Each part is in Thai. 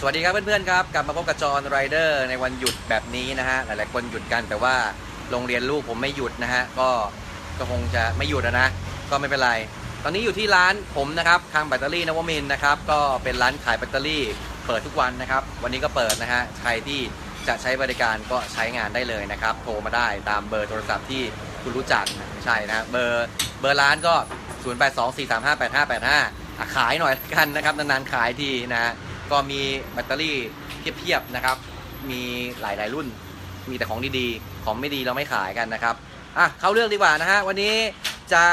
สวัสดีครับเพื่อนๆครับกลับมาพบกับจอห์นไรเดอร์ในวันหยุดแบบนี้นะฮะหลายๆคนหยุดกันแต่ว่าโรงเรียนลูกผมไม่หยุดนะฮะก็ก็คงจะไม่หยุดอะนะ ก็ไม่เป็นไร ตอนนี้อยู่ที่ร้านผมนะครับทางแบตเตอรี่นวมินนะครับก็เป็นร้านขายแบตเตอรี่เปิดทุกวันนะครับ วันนี้ก็เปิดนะฮะใครที่จะใช้บริการก็ใช้งานได้เลยนะครับ โทรมาได้ตามเบอร์โทรศัพท์ที่คุณรู้จักไม่ใช่นะเบอร์เบอร์ร้านก็ 0824358585อะขายหน่อยกันนะครับนานๆขายทีนะฮะ ก็มีแบตเตอรี่เพียบๆนะครับ มีหลายๆรุ่น มีแต่ของดีๆ ของไม่ดีเราไม่ขายกันนะครับอะเข้าเรื่องดีกว่านะฮะวันนี้จะ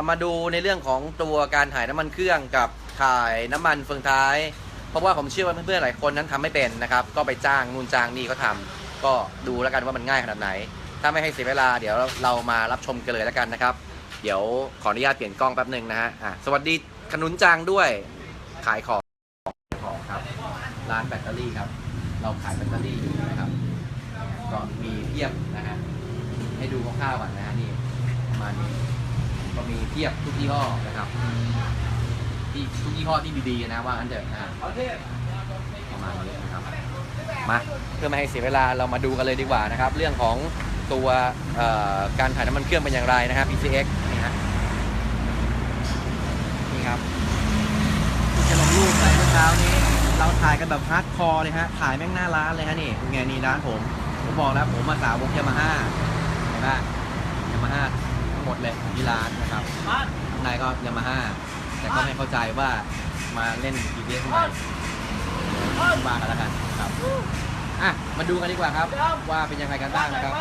ามาดูในเรื่องของตัวการถ่ายน้ำมันเครื่องกับถ่ายน้ำมันเฟืองท้าย เพราะว่าผมเชื่อว่าเพื่อนๆหลายคนนั้นทำไม่เป็นนะครับ ก็ไปจ้างนู่นจ้างนี่ก็ทำก็ดูแล้วกันว่ามันง่ายขนาดไหน ถ้าไม่ให้เสียเวลาเดี๋ยวเรามารับชมกันเลยแล้วกันนะครับ เดี๋ยวขออนุญาตเปลี่ยนกล้องแป๊บหนึ่งนะฮะอะสวัสดีขนุนจางด้วยขายของ ร้านแบตเตอรี่ครับ เราขายแบตเตอรี่อยู่นะครับ ก็มีเพียบนะฮะ ให้ดูคร่าวๆก่อนนะฮะนี่ประมาณนี้ ก็มีเพียบทุกยี่ห้อนะครับ ที่ทุกยี่ห้อที่ดีๆนะว่าอันเดิมนะฮะประมาณนี้นะครับ มาเพื่อไม่ให้เสียเวลาเรามาดูกันเลยดีกว่านะครับ เรื่องของตัวการถ่ายน้ำมันเครื่องเป็นอย่างไรนะครับ PCX นี่ฮะนี่ครับจะลงรูปไปเมื่อเช้านี้ เราถ่ายกันแบบฮาร์ดคอร์เลยฮะ ถ่ายแม่งหน้าร้านเลยฮะนี่เป็นไงนี่ร้านผม ผมบอกแล้วผมมาสาวกยามาฮ่าเห็นปะยามาฮ่าทั้งหมดเลยที่ร้านนะครับข้างในก็ยามาฮ่าแต่ก็ไม่เข้าใจว่ามาเล่น p ี s ทำไมมากันแล้วกันครับอะมาดูกันดีกว่าครับ ว่าเป็นยังไงกันบ้างนะครับ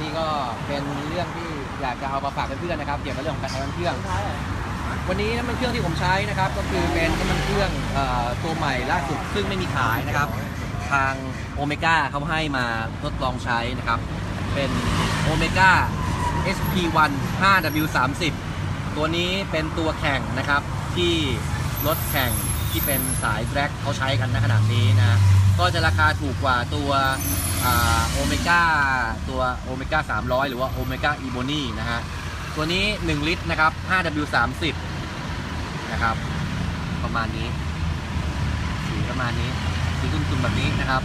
นี่ก็เป็นเรื่องที่อยากจะเอามาฝากเพื่อนๆนะครับ เกี่ยวกับเรื่องของการทำน้เครื่อง วันนี้น้ำมันเครื่องที่ผมใช้นะครับ ก็คือเป็นน้ำมันเครื่องอตัวใหม่ล่าสุดซึ่งไม่มีขายนะครับ ทางโอเมก้าเขาให้มาทดลองใช้นะครับ เป็นโอเมก้า SP1 5W30 ตัวนี้เป็นตัวแข่งนะครับที่รถแข่งที่เป็นสายแดร็กเขาใช้กันในขนาดนี้นะ ก็จะราคาถูกกว่าตัวโอเมก้าตัวโอเมก้า300 หรือว่าโอเมก้าอีโบนีนะฮะ ตัวนี้ 1 ลิตรนะครับ 5W30 นะครับ ประมาณนี้ สีประมาณนี้ สีตุ่มๆแบบนี้นะครับ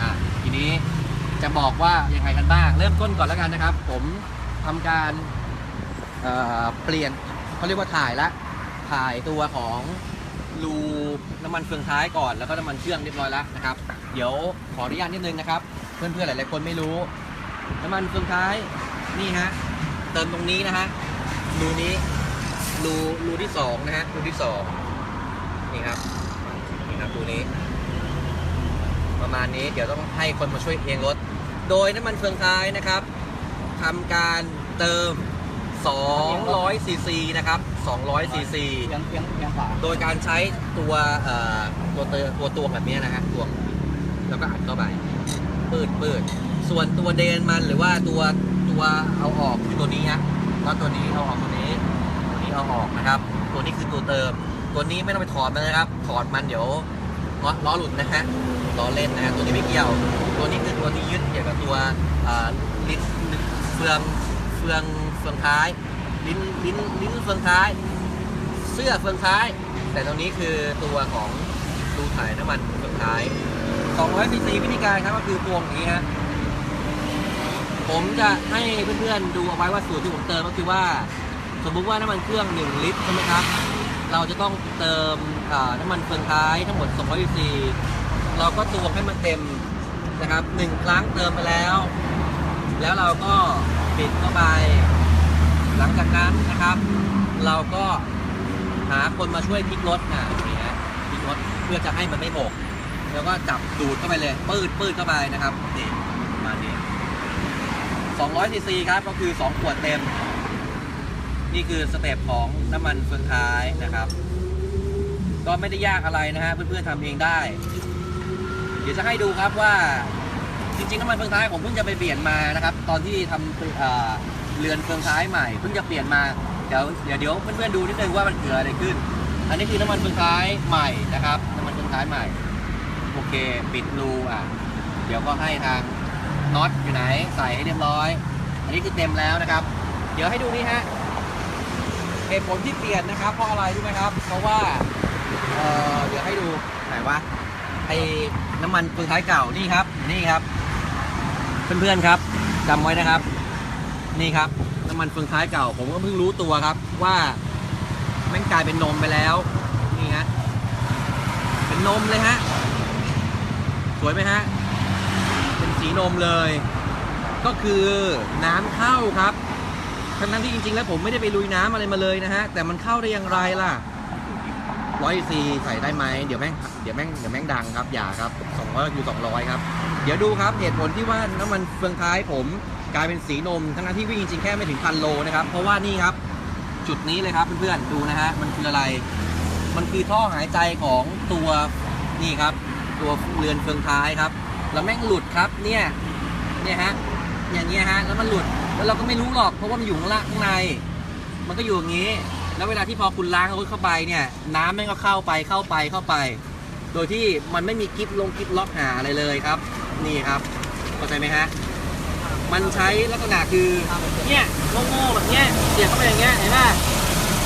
อะทีนี้จะบอกว่ายังไงกันบ้าง เริ่มต้นก่อนแล้วกันนะครับ ผมทำการเอ่อเปลี่ยนเขาเรียกว่าถ่ายละ ถ่ายตัวของรูน้ำมันเฟืองท้ายก่อนแล้วก็น้ำมันเครื่องเรียบร้อยแล้วนะครับ เดี๋ยวขออนุญาตนิดนึงนะครับ เพื่อนๆหลายๆคนไม่รู้ น้ำมันเฟืองท้ายนี่ฮะ เติมตรงนี้นะฮะรูนี้รูรูที่สองนะฮะรูที่สองนี่ครับนี่ครับรูนี้ ประมาณนี้เดี๋ยวต้องให้คนมาช่วยเองรถ โดยน้ำมันเฟืองท้ายนะครับทำการเติม200ซีซีนะครับ200ซีซีเอียงเอียงเอียงขวาโดยการใช้ตัวเอ่อตัวเตอตัวตวงแบบนี้นะฮะตวงแล้วก็อัดเข้าไปปืดปืดส่วนตัวเดนมันหรือว่าตัว ตัวเอาออกคือตัวนี้ฮะแล้วตัวนี้เอาออกตัวนี้ ตัวนี้เอาออกนะครับ ตัวนี้คือตัวเติม ตัวนี้ไม่ต้องไปถอดมันนะครับ ถอดมันเดี๋ยวล้อล้อหลุดนะฮะล้อเล่นนะฮะตัวนี้ไม่เกี่ยว ตัวนี้คือตัวที่ยึดเกี่ยวกับตัวลิ้นเฟืองเฟืองเฟืองท้าย ลิ้นลิ้นลิ้นเฟืองท้าย เสื้อเฟืองท้าย แต่ตรงนี้คือตัวของรูถ่ายน้ำมันเฟืองท้าย200ซีซีวิธีการครับก็คือตวอย่างนี้ฮะ ผมจะให้เพื่อนๆดูเอาไว้ว่าสูตรที่ผมเติมก็คือว่า สมมุติว่าน้ำมันเครื่อง 1 ลิตรใช่ไหมครับ เราจะต้องเติมน้ำมันเฟืองท้ายทั้งหมด200ซีเราก็ตวงให้มันเต็มนะครับหนึ่งครั้งเติมไปแล้ว แล้วเราก็ปิดเข้าไป หลังจากนั้นนะครับ เราก็หาคนมาช่วยพลิกรถนะนี่ฮะพลิกรถเพื่อจะให้มันไม่หก แล้วก็จับดูดเข้าไปเลยปืดปืดเข้าไปนะครับนี่มาณนี้ 200ซีซีครับก็คือ 2 ขวดเต็ม นี่คือสเต็ปของน้ำมันเฟืองท้ายนะครับ ก็ไม่ได้ยากอะไรนะฮะเพื่อนๆทำเองได้ เดี๋ยวจะให้ดูครับว่าจริงๆน้ำมันเฟืองท้ายผมเพิ่งจะไปเปลี่ยนมานะครับ ตอนที่ทำเเรือนเฟืองท้ายใหม่เพิ่งจะเปลี่ยนมาเดี๋ยวเดี๋ยวเดี๋ยวเพื่อนๆดูนิดนึงว่ามันเกิดอะไรขึ้น อันนี้คือน้ำมันเฟืองท้ายใหม่นะครับน้ำมันเฟืองท้ายใหม่ โอเค ปิดรูอะ เดี๋ยวก็ให้ทาง น็อตอยู่ไหนใส่ให้เรียบร้อย อันนี้คือเต็มแล้วนะครับ เดี๋ยวให้ดูนี่ฮะเหตุผลที่เปลี่ยนนะครับ เพราะอะไรรู้ไหมครับ เพราะว่าเออเดี๋ยวให้ดูไหนวะไอ้น้ำมันเฟืองท้ายเก่านี่ครับ นี่ครับ เพื่อนๆครับจำไว้นะครับ นี่ครับน้ำมันเฟืองท้ายเก่า ผมก็เพิ่งรู้ตัวครับว่าแม่งกลายเป็นนมไปแล้วนี่ฮะเป็นนมเลยฮะสวยไหมฮะ สีนมเลย ก็คือน้ำเข้าครับ ทั้งนั้นที่จริง ๆ แล้วผมไม่ได้ไปลุยน้ำอะไรมาเลยนะฮะ แต่มันเข้าได้อย่างไรล่ะร้อยซีใส่ได้ไหมเดี๋ยวแม่งเดี๋ยวแม่งเดี๋ยวแม่งดังครับอย่าครับสองร้อยอยู่สองร้อยครับ เดี๋ยวดูครับเหตุผลที่ว่าน้ำมันเฟืองท้ายผมกลายเป็นสีนม ทั้งนั้นที่วิ่งจริงๆแค่ไม่ถึงพันโลนะครับ เพราะว่านี่ครับจุดนี้เลยครับเพื่อนๆดูนะฮะมันคืออะไร มันคือท่อหายใจของตัวนี่ครับ ตัวเรือนเฟืองท้ายครับ แล้วแม่งหลุดครับเนี่ยเนี่ยฮะอย่างเงี้ยฮะแล้วมันหลุดแล้วเราก็ไม่รู้หรอกเพราะว่ามันอยู่ข้างล่างข้างใน มันก็อยู่อย่างนี้ แล้วเวลาที่พอคุณล้างรถเข้าไปเนี่ย น้ำแม่งก็เข้าไปเข้าไปเข้าไป โดยที่มันไม่มีกิ๊บลงกิ๊บล็อกหาอะไรเลยครับ นี่ครับเข้าใจไหมฮะมันใช้ลักษณะคือเนี่ยโง่ๆแบบเนี้ยเสียบเข้าไปอย่างเงี้ยเห็นป่ะ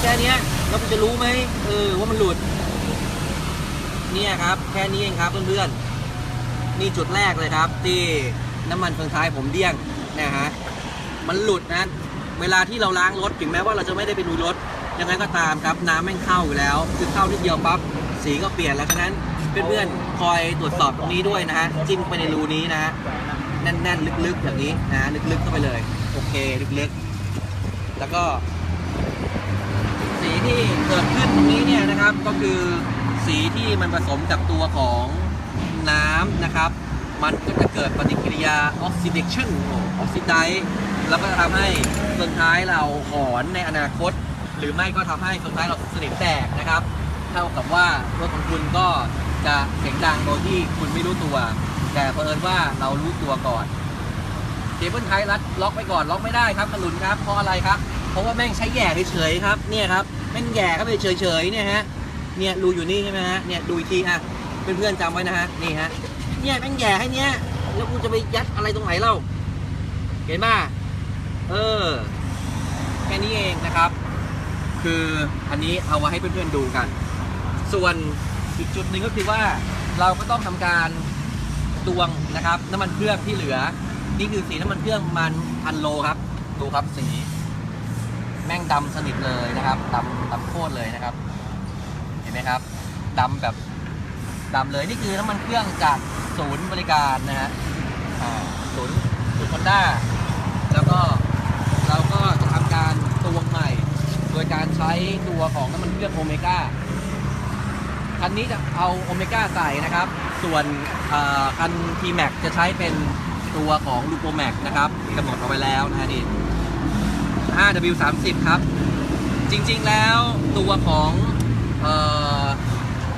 แค่นี้แล้วคุณจะรู้ไหมเออว่ามันหลุด เนี่ยครับ แค่นี้เองครับเพื่อนๆ นี่จุดแรกเลยครับ ที่น้ำมันเฟืองท้ายผมเดี้ยงนะฮะมันหลุดนะเวลาที่เราล้างรถถึงแม้ว่าเราจะไม่ได้ไปดูรถยังไงก็ตามครับน้ำแม่งเข้าอยู่แล้ว คือเข้านิดเดียวปั๊บสีก็เปลี่ยนแล้วฉะนั้นเพื่อนๆคอยตรวจสอบตรงนี้ด้วยนะฮะจิ้มไปในรูนี้นะฮะแน่นๆลึกๆอย่างนี้นะลึกๆเข้าไปเลย โอเคลึกๆ แล้วก็ สีที่เกิดขึ้นตรงนี้เนี่ยนะครับก็คือสีที่มันผสมกับตัวของ น้ำนะครับ มันก็จะเกิดปฏิกิริยา oxidation ออกซิไดแล้วก็ทำให้เฟืองท้ายเราหอนในอนาคต หรือไม่ก็ทำให้เฟืองท้ายเราสนิมแตกนะครับ เท่ากับว่ารถของคุณก็จะเสียงดังโดยที่คุณไม่รู้ตัว แต่เผอิญว่าเรารู้ตัวก่อนเคเบิลไทยรัดล็อกไว้ก่อนล็อกไม่ได้ครับมันหลุนครับเพราะอะไรครับ เพราะว่าแม่งใช้แย่เฉยๆครับเนี่ยครับแม่งแย่เข้าไปเฉยๆเนี่ยฮะเนี่ยรูอยู่นี่ใช่ไหมฮะเนี่ยดูอีกทีอะ เพื่อนๆจำไว้นะฮะนี่ฮะเนี่ยแม่งแหย่ให้เนี้ยแล้วกูจะไปยัดอะไรตรงไหนเล่า เห็นป่ะเออแค่นี้เองนะครับ คืออันนี้เอาไว้ให้เพื่อนๆดูกัน ส่วนอีกจุดหนึ่งก็คือว่าเราก็ต้องทำการตวงนะครับ น้ำมันเครื่องที่เหลือ นี่คือสีน้ำมันเครื่องมันพันโลครับดูครับสีแม่งดำสนิทเลยนะครับดำดำโคตรเลยนะครับ เห็นไหมครับดำแบบ ดำเลยนี่คือน้ำมันเครื่องจากศูนย์บริการนะฮะศูนย์ศูนย์ฮอนด้าแล้วก็เราก็จะทำการตวงใหม่ โดยการใช้ตัวของน้ำมันเครื่องโอเมก้าคันนี้จะเอาโอเมก้าใส่นะครับ ส่วนคัน T Max จะใช้เป็นตัวของลูโ o แม็กนะครับกำหนดเอาไว้แล้วนะฮะนี่ 5W30 ครับ จริงๆแล้วตัวของเออ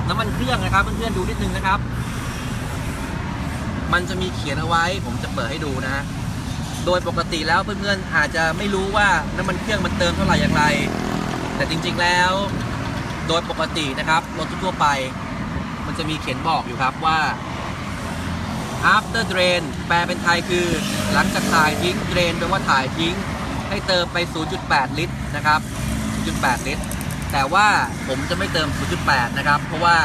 น้ำมันเครื่องนะครับเพื่อนๆดูนิดนึงนะครับ มันจะมีเขียนเอาไว้ ผมจะเปิดให้ดูนะ โดยปกติแล้วเพื่อนๆอาจจะไม่รู้ว่าน้ำมันเครื่องมันเติมเท่าไหร่อย่างไร แต่จริงๆแล้ว โดยปกตินะครับรถทั่วไป มันจะมีเขียนบอกอยู่ครับว่า after drain แปลเป็นไทยคือ หลังจากถ่ายทิ้ง drain แปลว่าถ่ายทิ้ง ให้เติมไป 0.8 ลิตรนะครับ 0.8 ลิตร แต่ว่าผมจะไม่เติม 0.8 นะครับ เพราะว่า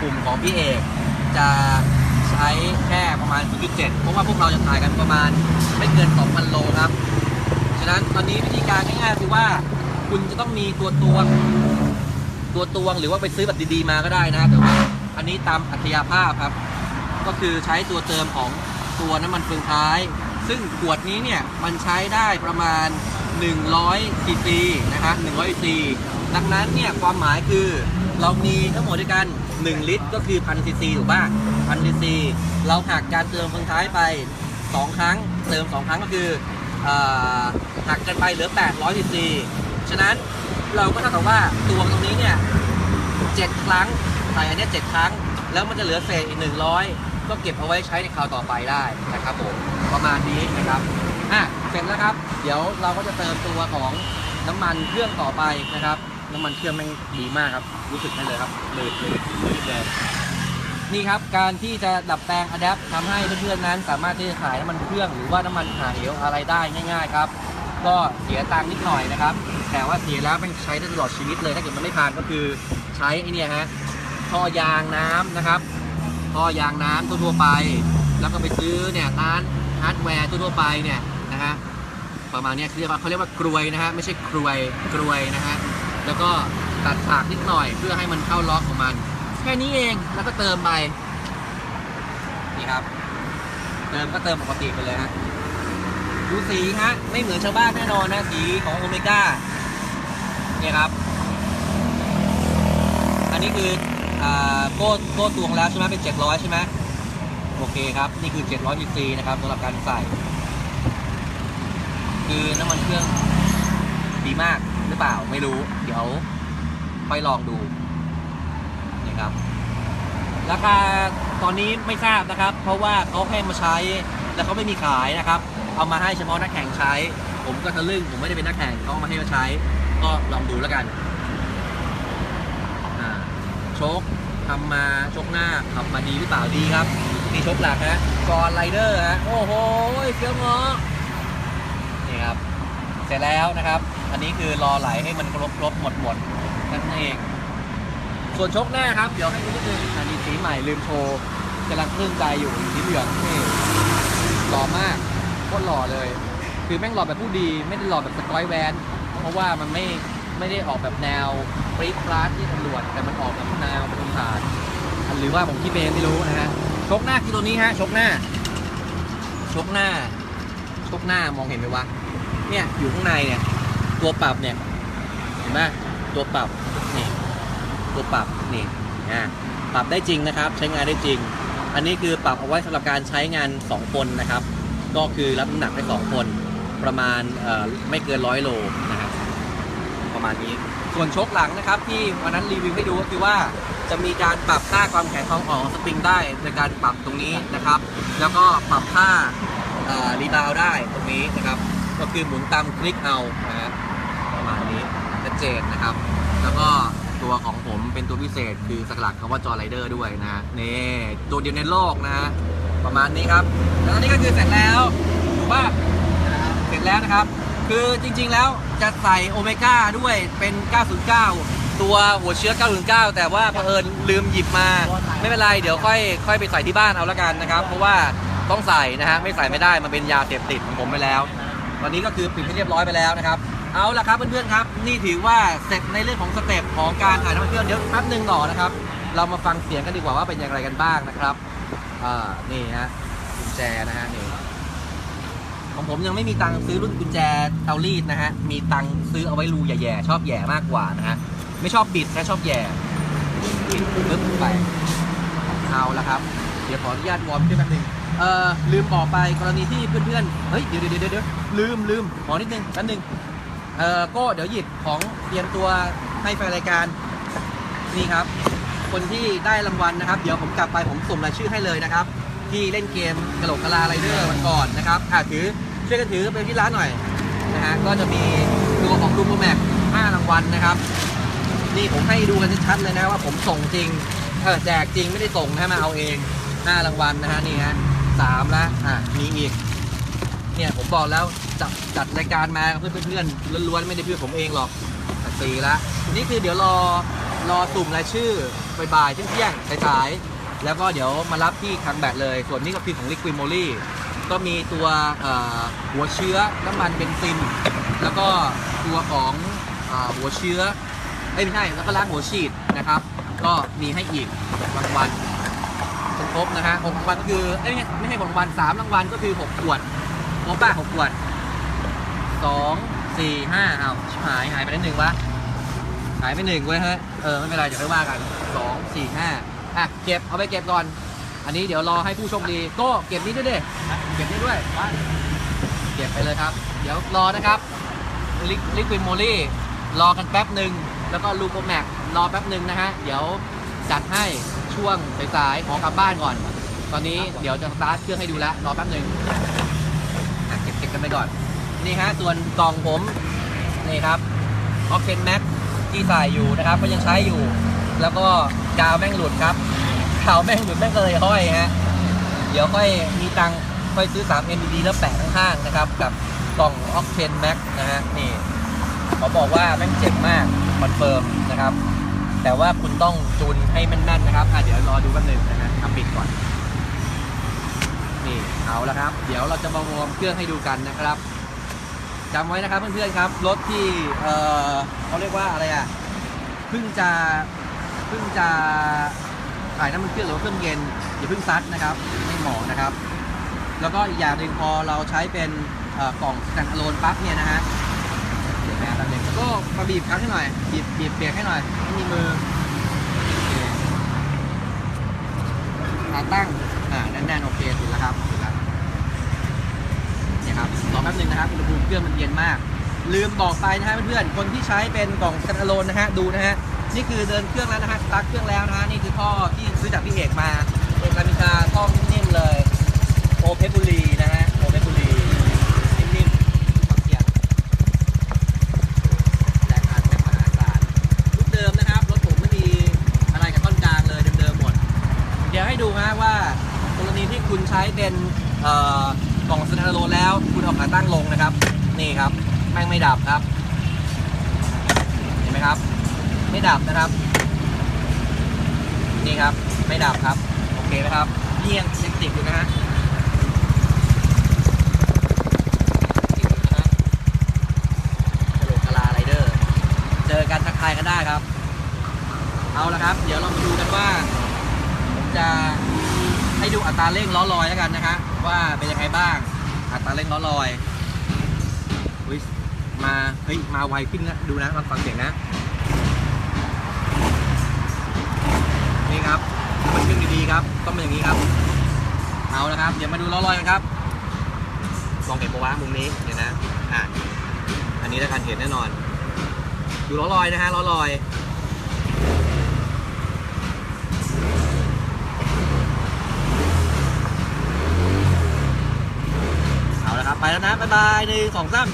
กลุ่มของพี่เอกจะใช้แค่ประมาณ 0.7 เพราะว่าพวกเราจะถ่ายกันประมาณไม่เกิน 2,000 โลครับ ฉะนั้นตอนนี้วิธีการง่ายๆคือว่าคุณจะต้องมีตัวตวงตัวตวงหรือว่าไปซื้อแบบดีๆมาก็ได้นะ แต่ว่าอันนี้ตามอัธยาภาพครับ ก็คือใช้ตัวเติมของตัวน้ำมันเฟืองท้าย ซึ่งขวดนี้เนี่ยมันใช้ได้ประมาณ 100ซีซีนะครับ100ซีซี ดังนั้นเนี่ยความหมายคือเรามีทั้งหมดด้วยกัน 1 ลิตรก็คือพันซีซีถูกป่ะพันซีซีเราหักการเติมเฟืองท้ายไป 2 ครั้ง เติม 2 ครั้งก็คืออหักกันไปเหลือ 800ซีซีฉะนั้นเราก็เท่ากับว่าตัวตรงนี้เนี่ยเจ็ดครั้งใส่อันนี้ยเจ็ดครั้ง แล้วมันจะเหลือเศษอีกหนึ่งร้อยก็เก็บเอาไว้ใช้ในคราวต่อไปได้นะครับผมประมาณนี้นะครับอะเสร็จแล้วครับ เดี๋ยวเราก็จะเติมตัวของน้ำมันเครื่องต่อไปนะครับ น้ำมันเครื่องแม่งดีมากครับ รู้สึกได้เลยครับเลยเลยเลยเลยนี่ครับ การที่จะดัดแปลงอะแดปทำให้เพื่อนๆนั้น สามารถที่จะขายน้ำมันเครื่องหรือว่าน้ำมันหาเหวอะไรได้ง่าย ๆ ครับ ก็เสียตังค์นิดหน่อยนะครับ แต่ว่าเสียแล้วมันใช้ได้ตลอดชีวิตเลยถ้าเกิดมันไม่ผ่านก็คือใช้ไอเนี่ยฮะท่อยางน้ำนะครับท่อยางน้ำทั่วๆไป แล้วก็ไปซื้อเนี่ยร้านฮาร์ดแวร์ทั่วๆไปเนี่ยนะฮะประมาณเนี้ยเขาเรียกว่าเขาเรียกว่ากรวยนะฮะไม่ใช่กรวยกรวยนะฮะ แล้วก็ตัดฉากนิดหน่อยเพื่อให้มันเข้าล็อกของมัน แค่นี้เองแล้วก็เติมไปนี่ครับ เติมก็เติมปกติไปเลยฮะดูสีฮะไม่เหมือนชาวบ้านแน่นอนนะสีของโอเมก้าเนี่ยครับ อันนี้คืออ่าโก้โก้ตวงแล้วใช่ไหมเป็น 700 ใช่ไหมโอเคครับ นี่คือ 700 cc นะครับสำหรับการใส่ คือน้ำมันเครื่องดีมาก เปล่าไม่รู้ เดี๋ยวค่อยลองดูนี่ครับราคาตอนนี้ไม่ทราบนะครับ เพราะว่าเขาให้มาใช้แล้วเขาไม่มีขายนะครับ เอามาให้เฉพาะนักแข่งใช้ ผมก็ทะลึ่งผมไม่ได้เป็นนักแข่งเขาเอามาให้มาใช้ ก็ลองดูแล้วกันชคทำมาชคหน้าขับมาดีหรือเปล่าดีครับนี่ชคหลักฮะกอนไรเดอร์ฮะโอ้โหเฟี้ยวงอนี่ครับเสร็จแล้วนะครับ อันนี้คือรอไหลให้มันครบครบหมดหมดนั่นเอง ส่วนชคหน้าครับ เดี๋ยวให้ดูนิดนึงอันนี้สีใหม่ลืมโชว์กำลังคลื่นใจอยู่สีเหลืองนี่หล่อมากโคตรหล่อเลย คือแม่งหล่อแบบผู้ดี ไม่ได้หล่อแบบสกอยแวนเพราะว่ามันไม่ไม่ได้ออกแบบแนวปรี๊ดปราดที่ตำรวจแต่มันออกแบบแนวประสานอันหรือว่าผมคิดเองไม่รู้นะฮะชกหน้าคือตัวนี้ฮะชกหน้า ชกหน้า ชกหน้ามองเห็นไหมวะเนี่ยอยู่ข้างในเนี่ย ตัวปรับเนี่ยเห็นไหมตัวปรับนี่ตัวปรับนี่นะปรับได้จริงนะครับ ใช้งานได้จริง อันนี้คือปรับเอาไว้สำหรับการใช้งาน 2 คนนะครับ ก็คือรับน้ำหนักได้2คนประมาณเอ่อไม่เกินร้อยโลนะครับประมาณนี้ส่วนชกหลังนะครับ ที่วันนั้นรีวิวให้ดูก็คือว่าจะมีการปรับค่าความแข็งของของสปริงได้ในการปรับตรงนี้นะครับ แล้วก็ปรับค่ารีบาวได้ตรงนี้นะครับ ก็คือหมุนตามคลิกเอานะฮะประมาณนี้ชัด เจนนะครับ แล้วก็ตัวของผมเป็นตัวพิเศษคือสลักคำว่าจอไรเดอร์ด้วยนะฮะนี่ตัวเดียวในโลกนะฮะประมาณนี้ครับ แล้วตอนนี้ก็คือเสร็จแล้วถูกป่ะเสร็จแล้วนะครับ คือจริงๆแล้วจะใส่โอเมก้าด้วยเป็น 909 ตัวหัวเชื้อ 909 แต่ว่าเผอิญลืมหยิบมา ไม่เป็นไร เดี๋ยวค่อยค่อยไปใส่ที่บ้านเอาละกันนะครับ เพราะว่าต้องใส่นะฮะไม่ใส่ไม่ได้มันเป็นยาเสพติดของผมไปแล้วตอนนี้ก็คือปิดให้เรียบร้อยไปแล้วนะครับ เอาละครับเพื่อนๆครับ นี่ถือว่าเสร็จในเรื่องของสเต็ปของการถ่ายน้ำมันเครื่องเดี๋ยวแป๊บหนึ่งต่อนะครับ เรามาฟังเสียงกันดีกว่าว่าเป็นอย่างไรกันบ้างนะครับอ่านี่ฮะกุญแจนะฮะนี่ของผมยังไม่มีตังค์ซื้อรุ่นกุญแจเตารีดนะฮะมีตังค์ซื้อเอาไว้รูแย่ๆชอบแย่มากกว่านะฮะไม่ชอบบิดนะชอบแย่บิดปึ๊บไปเอาละครับ เดี๋ยวขออนุญาตวอร์มขึ้นแป๊บนึงเอ่อลืมบอกไปกรณีที่เพื่อนๆเฮ้ยเดี๋ยวเดี๋ยวเดี๋ยวเดี๋ยวลืมลืมขอนิดนึงแป๊บนึง เอ่อก็เดี๋ยวหยิบของเตรียมตัวให้แฟนรายการนี่ครับ คนที่ได้รางวัลนะครับ เดี๋ยวผมกลับไปผมสุ่มรายชื่อให้เลยนะครับ ที่เล่นเกมกระโหลกกะลาไรเดอร์วันก่อนนะครับอะถือช่วยกันถือไปที่ร้านหน่อยนะฮะก็จะมีตัวของลูโบแม็ก5รางวัลนะครับ นี่ผมให้ดูกันชัดๆเลยนะว่าผมส่งจริงเออแจกจริงไม่ได้ส่งนะมาเอาเอง5รางวัลนะฮะนี่ฮะสามละอะมีอีก เนี่ยผมบอกแล้วจัดจัดรายการมากับเพื่อนๆล้วนๆไม่ได้เพื่อนผมเองหรอกสีละนี่คือเดี๋ยวรอรอสุ่มรายชื่อบ่ายๆเที่ยงๆสายๆแล้วก็เดี๋ยวมารับที่คังแบตเลย ส่วนนี้ก็คือของ Liquid Moly ก็มีตัวหัวเชื้อน้ำมันเบนซิน แล้วก็ตัวของอหัวเชื้อไม่ใช่แล้วก็ล้างหัวฉีดนะครับ ก็มีให้อีกรางวัลครบนะฮะหกรางวัลก็คือไม่ใช่ไม่ใช่หกรางวัลสามรางวัลก็คือหกขวด บป่ะหกขวดสองสี่ห้าเอาชิบหายหายไปได้หนึ่งวะหายไปหนึ่งเว้ยเฮ้ยเออไม่เป็นไรเดี๋ยวค่อยว่ากันสองสี่ห้าอะเก็บเอาไปเก็บก่อน อันนี้เดี๋ยวรอให้ผู้โชคดีโก้เก็บนี้ด้วยดิเก็บนี้ด้วยเก็บไปเลยครับ เดี๋ยวรอนะครับลิลิควินโมลี่รอกันแป๊บหนึ่งแล้วก็ลูโกแม็กรอแป๊บหนึ่งนะฮะเดี๋ยวจัดให้ช่วงสายๆของกลับบ้านก่อน ตอนนี้เดี๋ยวจะสตาร์ทเครื่องให้ดูแล้วรอแป๊บหนึ่ง กันไปก่อน นี่ฮะส่วนกล่องผมนี่ครับออฟเฟนแม็กที่ใส่อยู่นะครับ ก็ยังใช้อยู่ แล้วก็กาวแม่งหลุดครับกาวแม่งหลุดแม่งก็เลยห้อยฮะเดี๋ยวค่อยมีตังค่อยซื้อ3 NBD แล้วแปะข้างๆนะครับ กับกล่องออกเทนแม็กนะฮะนี่เขาบอกว่าแม่งเจ็บมากคอนเฟิร์มนะครับ แต่ว่าคุณต้องจูนให้แม่นๆนะครับอะเดี๋ยวรอดูแป๊บนึงนะฮะทำปิดก่อน นี่เอาละครับ เดี๋ยวเราจะมาวอร์มเครื่องให้ดูกันนะครับจำไว้นะครับเพื่อนๆครับรถที่เออเขาเรียกว่าอะไรอะเพิ่งจะเพิ่งจะถ่ายน้ำมันเครื่องหรือเครื่องเย็นอย่าเพิ่งซัดนะครับไม่เหมาะนะครับ แล้วก็อีกอย่างหนึ่งพอเราใช้เป็นกล่องสแตนอะโลนปั๊บเนี่ยนะฮะเดี๋ยวนะแป๊บนึงก็มาบีบครั้งให้หน่อยบีบบีบเบรกให้หน่อยไม่มีมือขาตั้ง อ่าแน่นๆโอเคติดแล้วครับติดแล้วเนี่ยครับรอแป๊บนึงนะครับอุณหภูมิเครื่องมันเย็นมาก ลืมบอกไปนะฮะเพื่อนๆคนที่ใช้เป็นกล่องสแตนด์อะโลนนะฮะดูนะฮะนี่คือเดินเครื่องแล้วนะฮะสตาร์ทเครื่องแล้วนะฮะนี่คือท่อที่ซื้อจากพี่เอกมาเอกามิกาท่อนิ่มๆเลย โอเพชรบุรีนะฮะ โอเพชรบุรีนิ่มๆฟังเสียงแรงอัดแบบมหาศาลรุ่นเดิมนะครับ รถผมไม่มีอะไรกับต้นกลางเลยเดิมๆหมด เดี๋ยวให้ดูฮะว่ากรณีที่คุณใช้เป็นเอ่อกล่องสแตนด์อะโลนแล้ว คุณเอาขาตั้งลงนะครับ นี่ครับ แม่งไม่ ดับครับ เห็นไหมครับ ไม่ดับนะครับ นี่ครับ ไม่ดับครับ โอเคไหมครับนี่ยังยังติดอยู่นะฮะติดอยู่นะฮะกระโหลกกะลาไรเดอร์เจอกันทักทายกันได้ครับ เอาละครับ เดี๋ยวเรามาดูกันว่า ผมจะให้ดูอัตราเร่งล้อลอยแล้วกันนะฮะว่าเป็นยังไงบ้าง อัตราเร่งล้อลอยอุ๊ย มาเฮ้ยมาไวขึ้นนะดูนะลองฟังเสียงนะนี่ครับมันขึ้นดีๆครับต้องเป็นอย่างนี้ครับ เอาละครับเดี๋ยวมาดูล้อลอยกันครับมองเห็นปะวะมุมนี้เดี๋ยวนะอะอันนี้แล้วกันเห็นแน่นอน ดูล้อลอยนะฮะล้อลอยเอาละครับไปแล้วนะ บ๊ายบายหนึ่งสองสาม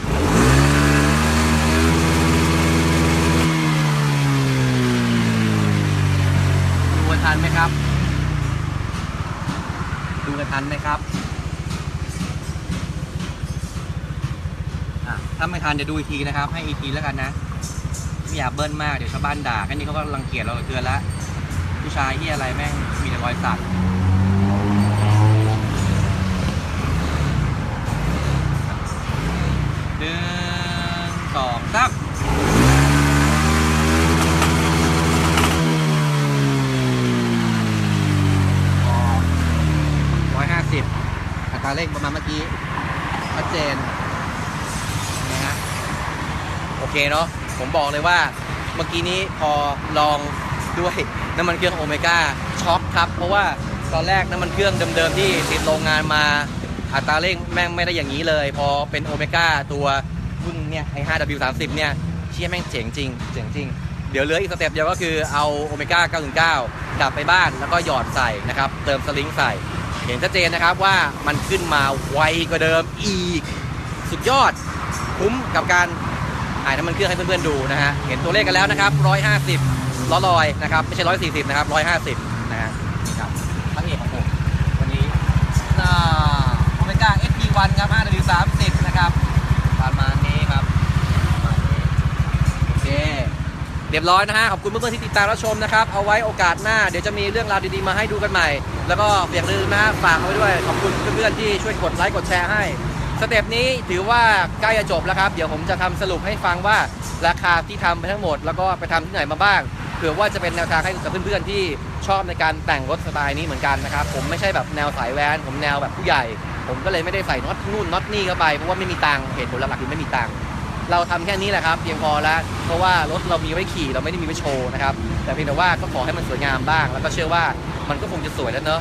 ดูกัน ทันไหมครับ ดูกันทันไหมครับถ้าไม่ทันเดี๋ยวดูอีกทีนะครับ ให้อีกทีแล้วกันนะไม่อยากเบิ้ลมากเดี๋ยวชาวบ้านด่าแค่นี้เขาก็รังเกียจเราเหลือเกินละผู้ชายที่อะไรแม่งมีแต่รอยสัก หนึ่งสองสามร้อยห้าสิบอัตราเร่งประมาณเมื่อกี้ชัดเจนนะฮะโอเคเนาะผมบอกเลยว่าเมื่อกี้นี้พอลองด้วยน้ำมันเครื่องโอเมก้าช็อกครับ เพราะว่าตอนแรกน้ำมันเครื่องเดิมๆที่ติดโรงงานมาอัตราเร่งแม่งไม่ได้อย่างนี้เลย พอเป็นโอเมก้าตัวรุ่นเนี่ยไอ 5W30 เนี่ยเชี่ยแม่งเจ๋งจริงเจ๋งจริงเดี๋ยวเหลืออีกสเต็ปเดียวก็คือเอาโอเมก้า99กลับไปบ้านแล้วก็หยอดใส่นะครับ เติมสลิงใส่ เห็นชัดเจนนะครับว่ามันขึ้นมาไวกว่าเดิมอีก สุดยอดคุ้มกับการถ่ายน้ำมันเครื่องให้เพื่อนๆดูนะฮะเห็นตัวเลขกันแล้วนะครับ 150ล้อลอยนะครับไม่ใช่140นะครับ150นะฮะครับพระเอกของผมวันนี้น่าโอเมก้า SP1 ครับ 5W30 นะครับประมาณนี้ครับประมาณนี้ โอเค เรียบร้อยนะฮะขอบคุณเพื่อนๆที่ติดตามรับชมนะครับ เอาไว้โอกาสหน้าเดี๋ยวจะมีเรื่องราวดีๆมาให้ดูกันใหม่ แล้วก็อย่าลืมนะฮะฝากเอาไว้ด้วยขอบคุณเพื่อนๆที่ช่วยกดไลค์กดแชร์ให้สเต็ปนี้ถือว่าใกล้จะจบแล้วครับ เดี๋ยวผมจะทำสรุปให้ฟังว่าราคาที่ทำไปทั้งหมด แล้วก็ไปทำที่ไหนมาบ้างเผื่อว่าจะเป็นแนวทางให้กับเพื่อนๆที่ชอบในการแต่งรถสไตล์นี้เหมือนกันนะครับ ผมไม่ใช่แบบแนวสายแวนผมแนวแบบผู้ใหญ่ ผมก็เลยไม่ได้ใส่น็อตนู่นน็อตนี่เข้าไปเพราะว่าไม่มีตังค์เหตุผลหลักๆคือไม่มีตังค์ เราทำแค่นี้แหละครับเพียงพอแล้วเพราะว่ารถเรามีไว้ขี่เราไม่ได้มีไว้โชว์นะครับแต่เพียงแต่ว่าก็ขอให้มันสวยงามบ้าง แล้วก็เชื่อว่ามันก็คงจะสวยแล้วเนอะ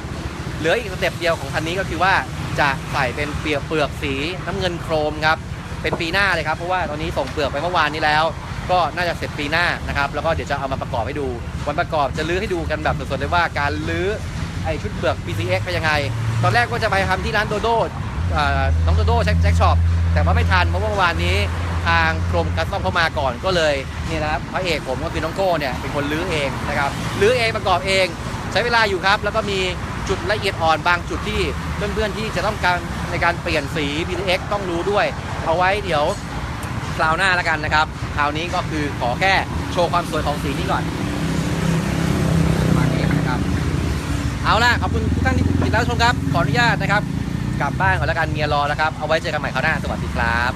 เหลืออีกสเต็ปเดียวของคันนี้ก็คือว่าจะใส่เป็นเปลือกเปลือกสีน้ำเงินโครมครับเป็นปีหน้าเลยครับเพราะว่าตอนนี้ส่งเปลือกไปเมื่อวานนี้แล้ว ก็น่าจะเสร็จปีหน้านะครับแล้วก็เดี๋ยวจะเอามาประกอบให้ดู วันประกอบจะลื้อให้ดูกันแบบสดๆเลยว่าการลื้อไอชุดเปลือก PCX เป็นยังไง ตอนแรกก็จะไปทำที่ร้านโดโดเอ่อน้องโดโดแจ็คแจ็คช็อปแต่ว่าไม่ทันเพราะว่าเมื่อวานนี้ ทางกรมการซ่อมเข้ามาก่อนก็เลยนี่นะครับพระเอกผมก็คือน้องโก้เนี่ยเป็นคนลื้อเองนะครับลื้อเองประกอบเอง ใช้เวลาอยู่ครับ แล้วก็มีจุดละเอียดอ่อนบางจุดที่เพื่อนๆที่จะต้องการในการเปลี่ยนสี PCX ต้องรู้ด้วย เอาไว้เดี๋ยวคราวหน้าแล้วกันนะครับคราวนี้ก็คือขอแค่โชว์ความสวยของสีนี้ก่อนเอาล่ะขอบคุณทุกท่านที่ติดตามชมครับขออนุญาตนะครับกลับบ้านก่อนแล้วกันเมียรอแล้วครับ เอาไว้เจอกันใหม่คราวหน้า สวัสดีครับ